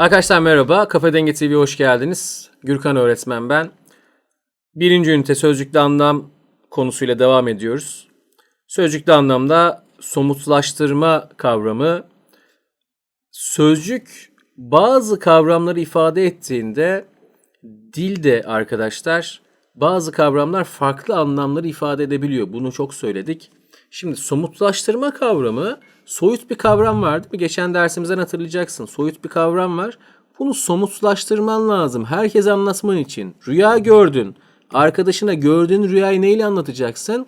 Arkadaşlar merhaba. Kafa Denge TV'ye hoş geldiniz. Gürkan öğretmen ben. Birinci ünite sözcükte anlam konusuyla devam ediyoruz. Sözcükte anlamda somutlaştırma kavramı sözcük bazı kavramları ifade ettiğinde dilde arkadaşlar bazı kavramlar farklı anlamları ifade edebiliyor. Bunu çok söyledik. Şimdi somutlaştırma kavramı soyut bir kavram var değil mi? Geçen dersimizden hatırlayacaksın. Soyut bir kavram var. Bunu somutlaştırman lazım. Herkes anlatman için. Rüya gördün. Arkadaşına gördüğün rüyayı neyle anlatacaksın?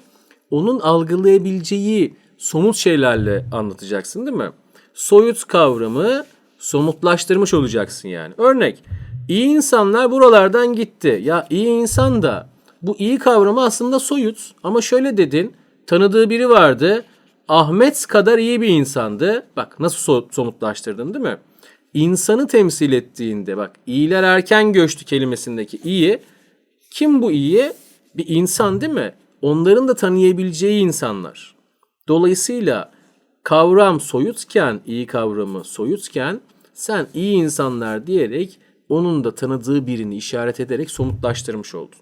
Onun algılayabileceği somut şeylerle anlatacaksın değil mi? Soyut kavramı somutlaştırmış olacaksın yani. Örnek, iyi insanlar buralardan gitti. Ya iyi insan da bu iyi kavramı aslında soyut ama şöyle dedin, tanıdığı biri vardı. Ahmet kadar iyi bir insandı. Bak nasıl so- somutlaştırdın değil mi? İnsanı temsil ettiğinde bak iyiler erken göçtü kelimesindeki iyi. Kim bu iyi? Bir insan değil mi? Onların da tanıyabileceği insanlar. Dolayısıyla kavram soyutken, iyi kavramı soyutken sen iyi insanlar diyerek onun da tanıdığı birini işaret ederek somutlaştırmış oldun.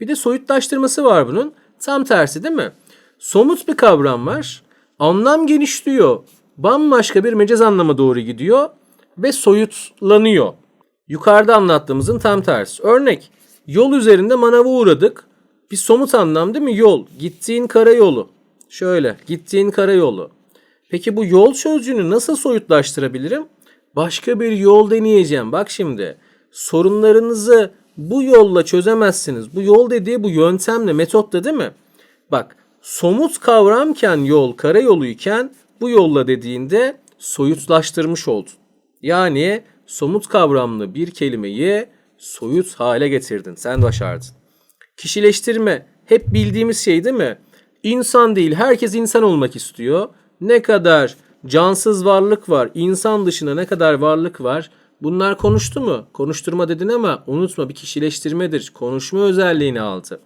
Bir de soyutlaştırması var bunun. Tam tersi değil mi? Somut bir kavram var. Anlam genişliyor. Bambaşka bir mecaz anlama doğru gidiyor ve soyutlanıyor. Yukarıda anlattığımızın tam tersi. Örnek, yol üzerinde manava uğradık. Bir somut anlam değil mi? Yol, gittiğin karayolu. Şöyle, gittiğin karayolu. Peki bu yol sözcüğünü nasıl soyutlaştırabilirim? Başka bir yol deneyeceğim. Bak şimdi, sorunlarınızı bu yolla çözemezsiniz. Bu yol dediği bu yöntemle, metotla değil mi? Bak, somut kavramken yol karayoluyken bu yolla dediğinde soyutlaştırmış oldun. Yani somut kavramlı bir kelimeyi soyut hale getirdin. Sen başardın. Kişileştirme hep bildiğimiz şey değil mi? İnsan değil, herkes insan olmak istiyor. Ne kadar cansız varlık var, insan dışında ne kadar varlık var? Bunlar konuştu mu? Konuşturma dedin ama unutma bir kişileştirmedir. Konuşma özelliğini aldı.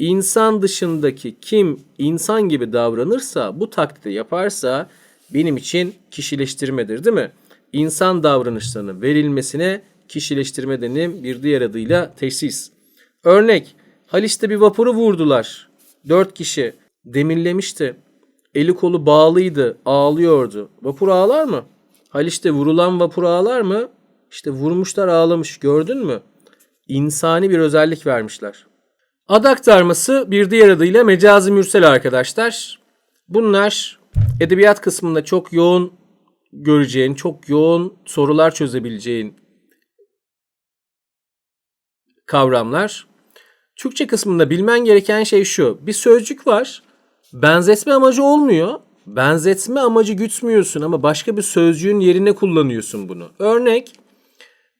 İnsan dışındaki kim insan gibi davranırsa, bu taklidi yaparsa benim için kişileştirmedir değil mi? İnsan davranışlarının verilmesine kişileştirme denir. Bir diğer adıyla teşhis. Örnek, Haliç'te bir vapuru vurdular. Dört kişi demirlemişti. Eli kolu bağlıydı, ağlıyordu. Vapur ağlar mı? Haliç'te vurulan vapur ağlar mı? İşte vurmuşlar ağlamış gördün mü? İnsani bir özellik vermişler. Ad aktarması bir diğer adıyla mecazi mürsel arkadaşlar. Bunlar edebiyat kısmında çok yoğun göreceğin, çok yoğun sorular çözebileceğin kavramlar. Türkçe kısmında bilmen gereken şey şu. Bir sözcük var. Benzetme amacı olmuyor. Benzetme amacı gütmüyorsun ama başka bir sözcüğün yerine kullanıyorsun bunu. Örnek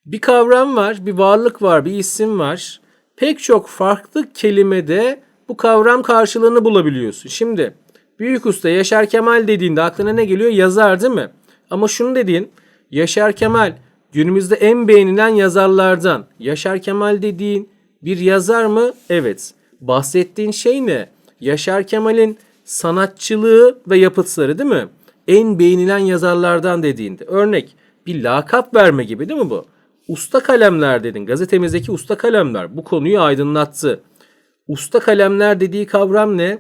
bir kavram var, bir varlık var, bir isim var. Pek çok farklı kelimede bu kavram karşılığını bulabiliyorsun. Şimdi büyük usta Yaşar Kemal dediğinde aklına ne geliyor? Yazar değil mi? Ama şunu dediğin Yaşar Kemal günümüzde en beğenilen yazarlardan. Yaşar Kemal dediğin bir yazar mı? Evet. Bahsettiğin şey ne? Yaşar Kemal'in sanatçılığı ve yapıtları değil mi? En beğenilen yazarlardan dediğinde. Örnek bir lakap verme gibi değil mi bu? Usta kalemler dedin. Gazetemizdeki usta kalemler bu konuyu aydınlattı. Usta kalemler dediği kavram ne?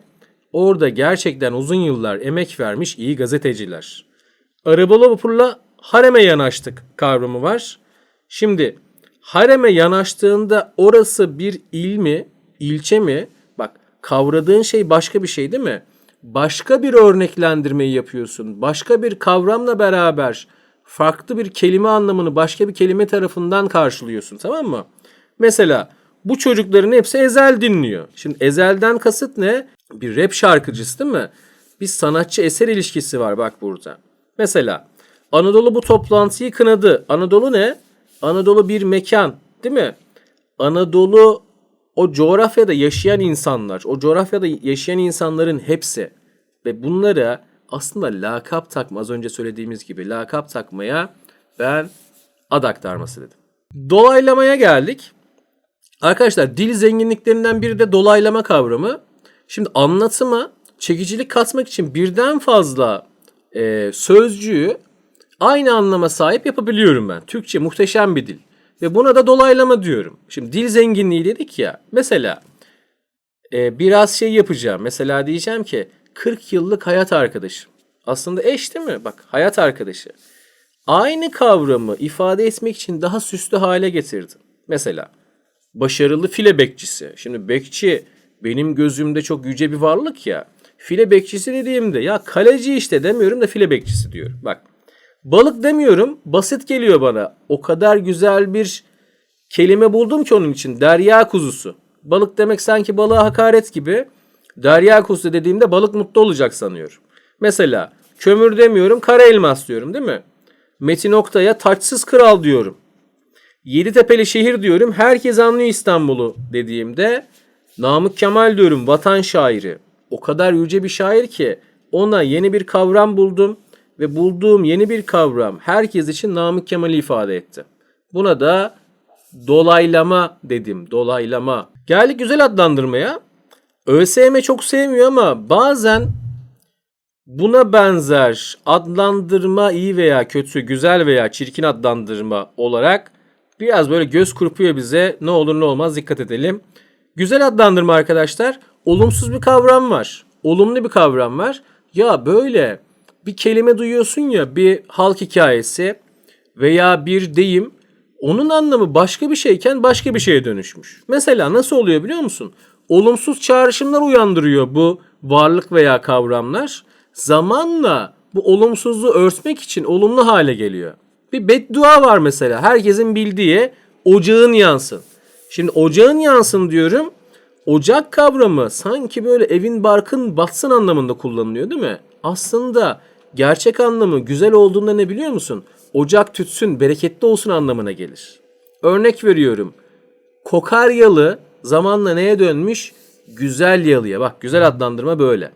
Orada gerçekten uzun yıllar emek vermiş iyi gazeteciler. Arabalı vapurla hareme yanaştık kavramı var. Şimdi hareme yanaştığında orası bir il mi, ilçe mi? Bak kavradığın şey başka bir şey değil mi? Başka bir örneklendirmeyi yapıyorsun. Başka bir kavramla beraber farklı bir kelime anlamını başka bir kelime tarafından karşılıyorsun tamam mı? Mesela bu çocukların hepsi Ezel dinliyor. Şimdi Ezel'den kasıt ne? Bir rap şarkıcısı değil mi? Bir sanatçı eser ilişkisi var bak burada. Mesela Anadolu bu toplantıyı kınadı. Anadolu ne? Anadolu bir mekan değil mi? Anadolu o coğrafyada yaşayan insanlar, o coğrafyada yaşayan insanların hepsi ve bunlara aslında lakap takma az önce söylediğimiz gibi lakap takmaya ben ad aktarması dedim. Dolaylamaya geldik. Arkadaşlar dil zenginliklerinden biri de dolaylama kavramı. Şimdi anlatıma çekicilik katmak için birden fazla e, sözcüğü aynı anlama sahip yapabiliyorum ben. Türkçe muhteşem bir dil. Ve buna da dolaylama diyorum. Şimdi dil zenginliği dedik ya. Mesela e, biraz şey yapacağım. Mesela diyeceğim ki 40 yıllık hayat arkadaşım. Aslında eş değil mi? Bak hayat arkadaşı. Aynı kavramı ifade etmek için daha süslü hale getirdim. Mesela başarılı file bekçisi. Şimdi bekçi benim gözümde çok yüce bir varlık ya. File bekçisi dediğimde ya kaleci işte demiyorum da file bekçisi diyorum. Bak balık demiyorum basit geliyor bana. O kadar güzel bir kelime buldum ki onun için. Derya kuzusu. Balık demek sanki balığa hakaret gibi. Derya kuzusu dediğimde balık mutlu olacak sanıyorum. Mesela kömür demiyorum kara elmas diyorum değil mi? Metin Oktay'a taçsız kral diyorum. Yeditepe'li şehir diyorum. Herkes anlıyor İstanbul'u dediğimde Namık Kemal diyorum vatan şairi. O kadar yüce bir şair ki ona yeni bir kavram buldum ve bulduğum yeni bir kavram herkes için Namık Kemal'i ifade etti. Buna da dolaylama dedim. Dolaylama. Geldik güzel adlandırmaya. ÖSYM çok sevmiyor ama bazen buna benzer adlandırma iyi veya kötü, güzel veya çirkin adlandırma olarak biraz böyle göz kırpıyor bize. Ne olur ne olmaz dikkat edelim. Güzel adlandırma arkadaşlar. Olumsuz bir kavram var. Olumlu bir kavram var. Ya böyle bir kelime duyuyorsun ya bir halk hikayesi veya bir deyim onun anlamı başka bir şeyken başka bir şeye dönüşmüş. Mesela nasıl oluyor biliyor musun? Olumsuz çağrışımlar uyandırıyor bu varlık veya kavramlar. Zamanla bu olumsuzluğu örtmek için olumlu hale geliyor. Bir beddua var mesela. Herkesin bildiği ocağın yansın. Şimdi ocağın yansın diyorum. Ocak kavramı sanki böyle evin barkın batsın anlamında kullanılıyor değil mi? Aslında gerçek anlamı güzel olduğunda ne biliyor musun? Ocak tütsün, bereketli olsun anlamına gelir. Örnek veriyorum. Kokaryalı zamanla neye dönmüş? Güzel yalıya. Bak güzel adlandırma böyle.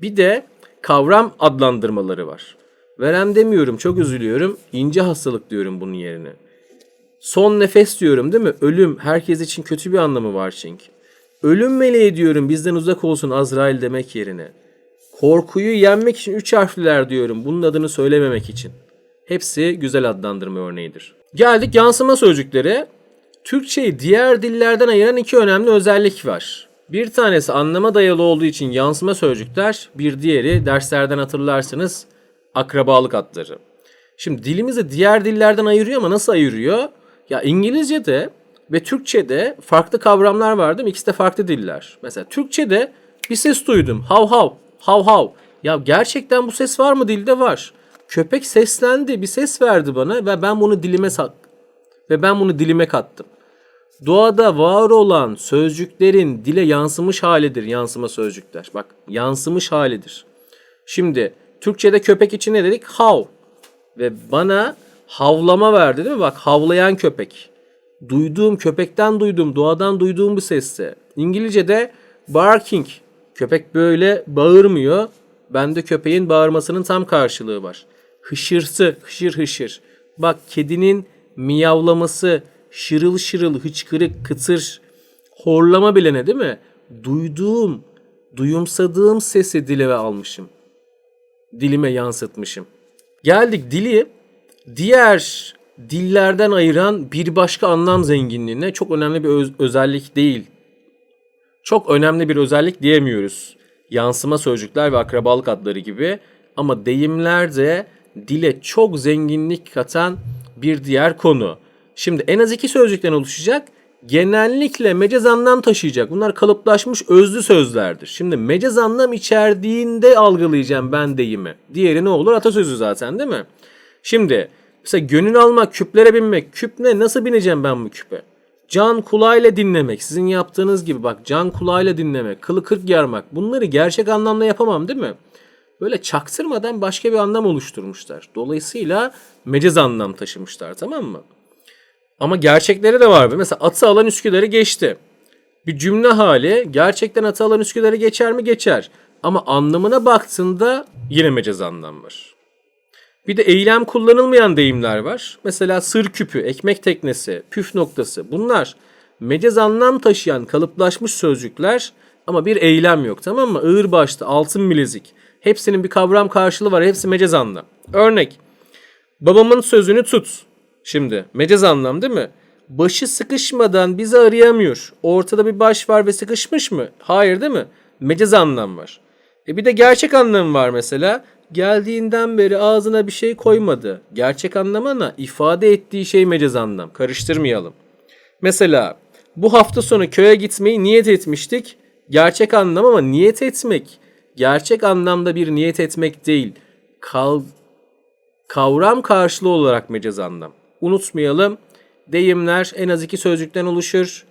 Bir de kavram adlandırmaları var. Verem demiyorum çok üzülüyorum. İnce hastalık diyorum bunun yerine. Son nefes diyorum değil mi? Ölüm herkes için kötü bir anlamı var çünkü. Ölüm meleği diyorum bizden uzak olsun Azrail demek yerine. Korkuyu yenmek için üç harfliler diyorum bunun adını söylememek için. Hepsi güzel adlandırma örneğidir. Geldik yansıma sözcükleri. Türkçeyi diğer dillerden ayıran iki önemli özellik var. Bir tanesi anlama dayalı olduğu için yansıma sözcükler, bir diğeri derslerden hatırlarsınız akrabalık adları. Şimdi dilimizi diğer dillerden ayırıyor ama nasıl ayırıyor? Ya İngilizce'de ve Türkçe'de farklı kavramlar var değil mi? İkisi de farklı diller. Mesela Türkçe'de bir ses duydum. Hav hav, hav hav. Ya gerçekten bu ses var mı? Dilde var. Köpek seslendi, bir ses verdi bana ve ben bunu dilime ve ben bunu dilime kattım. Doğada var olan sözcüklerin dile yansımış halidir yansıma sözcükler. Bak yansımış halidir. Şimdi Türkçe'de köpek için ne dedik? Hav. Ve bana havlama verdi değil mi? Bak havlayan köpek. Duyduğum köpekten duydum, doğadan duyduğum bir sesse. İngilizce'de barking. Köpek böyle bağırmıyor. Bende köpeğin bağırmasının tam karşılığı var. Hışırsı, hışır hışır. Bak kedinin miyavlaması, şırıl şırıl, hıçkırık, kıtır, horlama bile ne değil mi? Duyduğum, duyumsadığım sesi dile almışım. Dilime yansıtmışım. Geldik dili diğer dillerden ayıran bir başka anlam zenginliğine çok önemli bir öz- özellik değil. Çok önemli bir özellik diyemiyoruz. Yansıma sözcükler ve akrabalık adları gibi ama deyimler de dile çok zenginlik katan bir diğer konu. Şimdi en az iki sözcükten oluşacak. Genellikle mecaz anlam taşıyacak. Bunlar kalıplaşmış özlü sözlerdir. Şimdi mecaz anlam içerdiğinde algılayacağım ben deyimi. Diğeri ne olur? Atasözü zaten değil mi? Şimdi mesela gönül almak, küplere binmek. Küp ne? Nasıl bineceğim ben bu küpe? Can kulağıyla dinlemek. Sizin yaptığınız gibi bak can kulağıyla dinlemek. Kılı kırk yarmak. Bunları gerçek anlamda yapamam değil mi? Böyle çaktırmadan başka bir anlam oluşturmuşlar. Dolayısıyla mecaz anlam taşımışlar tamam mı? Ama gerçekleri de var. Mesela atı alan Üsküdar'ı geçti. Bir cümle hali gerçekten atı alan Üsküdar'ı geçer mi? Geçer. Ama anlamına baktığında yine mecaz anlam var. Bir de eylem kullanılmayan deyimler var. Mesela sır küpü, ekmek teknesi, püf noktası. Bunlar mecaz anlam taşıyan kalıplaşmış sözcükler ama bir eylem yok tamam mı? Ağır başlı, altın bilezik. Hepsinin bir kavram karşılığı var. Hepsi mecaz anlam. Örnek. Babamın sözünü tut. Şimdi mecaz anlam değil mi? Başı sıkışmadan bizi arayamıyor. Ortada bir baş var ve sıkışmış mı? Hayır değil mi? Mecaz anlam var. E bir de gerçek anlam var mesela. Geldiğinden beri ağzına bir şey koymadı. Gerçek anlamına ifade ettiği şey mecaz anlam. Karıştırmayalım. Mesela bu hafta sonu köye gitmeyi niyet etmiştik. Gerçek anlam ama niyet etmek. Gerçek anlamda bir niyet etmek değil. Kal kavram karşılığı olarak mecaz anlam. Unutmayalım. Deyimler en az iki sözcükten oluşur.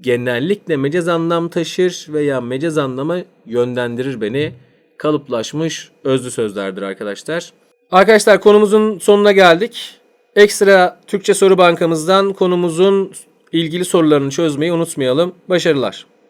Genellikle mecaz anlam taşır veya mecaz anlama yönlendirir beni. Kalıplaşmış özlü sözlerdir arkadaşlar. Arkadaşlar konumuzun sonuna geldik. Ekstra Türkçe soru bankamızdan konumuzun ilgili sorularını çözmeyi unutmayalım. Başarılar.